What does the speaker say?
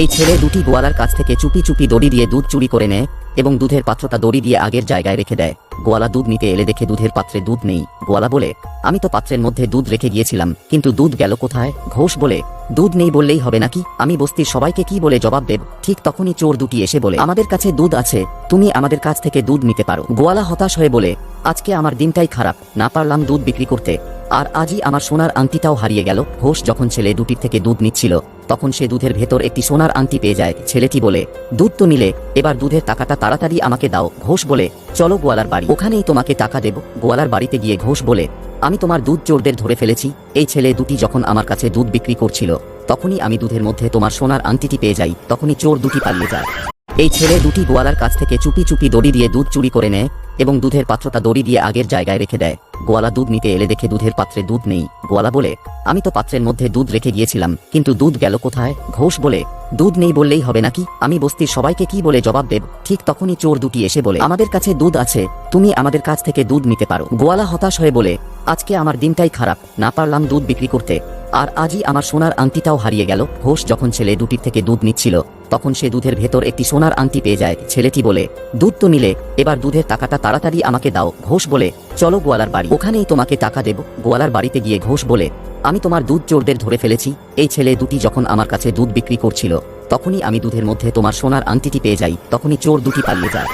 এই ছেলে দুটি গোয়ালার কাছ থেকে চুপি চুপি দড়ি দিয়ে দুধ চুরি করে নেয় এবং দুধের পাত্রটা দড়ি দিয়ে আগের জায়গায় রেখে দেয়। গোয়ালা দুধ নিতে এলে দেখে দুধের পাত্রে দুধ নেই। গোয়ালা বলে, আমি তো পাত্রের মধ্যে দুধ রেখে গিয়েছিলাম, কিন্তু দুধ গেল কোথায়? ঘোষ বলে, দুধ নেই বললেই হবে নাকি? আমি বস্তির সবাইকে কি বলে জবাব দেব? ঠিক তখনই চোর দুটি এসে বলে, আমাদের কাছে দুধ আছে, তুমি আমাদের কাছ থেকে দুধ নিতে পারো। গোয়ালা হতাশ হয়ে বলে, আজকে আমার দিনটাই খারাপ, না পারলাম দুধ বিক্রি করতে। আর আজই আমার সোনার আংটিটাও হারিয়ে গেল। ঘোষ যখন ছেলে দুটির থেকে দুধ নিচ্ছিল, তখন সে দুধের ভেতর একটি সোনার আংটি পেয়ে যায়। ছেলেটি বলে, দুধ তো নিলে, এবার দুধের টাকাটা তাড়াতাড়ি আমাকে দাও। ঘোষ বলে, চলো গোয়ালার বাড়ি। ওখানেই তোমাকে টাকা দেব। গোয়ালার বাড়িতে গিয়ে ঘোষ বলে, আমি তোমার দুধ চোরদের ধরে ফেলেছি। এই ছেলে দুটি যখন আমার কাছে দুধ বিক্রি করছিল, তখনই আমি দুধের মধ্যে তোমার সোনার আংটিটি পেয়ে যাই। তখনই চোর দুটি পালিয়ে যায়। এই ছেলে দুটি গোয়ালার কাছ থেকে চুপি চুপি দড়ি দিয়ে দুধ চুরি করে নেয়। এবং দুধের পাত্রটা দড়ি দিয়ে আগের জায়গায় রেখে দেয়। গোয়ালা দুধ নিতে এলে দেখে দুধের পাত্রে দুধ নেই। গোয়ালা বলে, আমি তো পাত্রের মধ্যে দুধ রেখে গিয়েছিলাম, কিন্তু দুধ গেল কোথায়? ঘোষ বলে, দুধ নেই বললেই হবে নাকি? আমি বস্তির সবাইকে কি বলে জবাব দেব? ঠিক তখনই চোর দুটি এসে বলে, আমাদের কাছে দুধ আছে, তুমি আমাদের কাছ থেকে দুধ নিতে পারো। গোয়ালা হতাশ হয়ে বলে, আজকে আমার দিনটাই খারাপ, না পারলাম দুধ বিক্রি করতে। আর আজই আমার সোনার আংটিটাও হারিয়ে গেল। ঘোষ যখন ছেলে দুটির থেকে দুধ নিচ্ছিল তখন সে দুধের ভেতর একটি সোনার আংটি পেয়ে যায়। ছেলেটি বলে, দুধ তো নিলে, এবার দুধের টাকাটা তাড়াতাড়ি আমাকে দাও। ঘোষ বলে, চলো গোয়ালার বাড়ি। ওখানেই তোমাকে টাকা দেব। গোয়ালার বাড়িতে গিয়ে ঘোষ বলে, আমি তোমার দুধ চোরদের ধরে ফেলেছি। এই ছেলে দুটি যখন আমার কাছে দুধ বিক্রি করছিল, তখনই আমি দুধের মধ্যে তোমার সোনার আংটিটি পেয়ে যাই। তখনই চোর দুটি পালিয়ে যায়।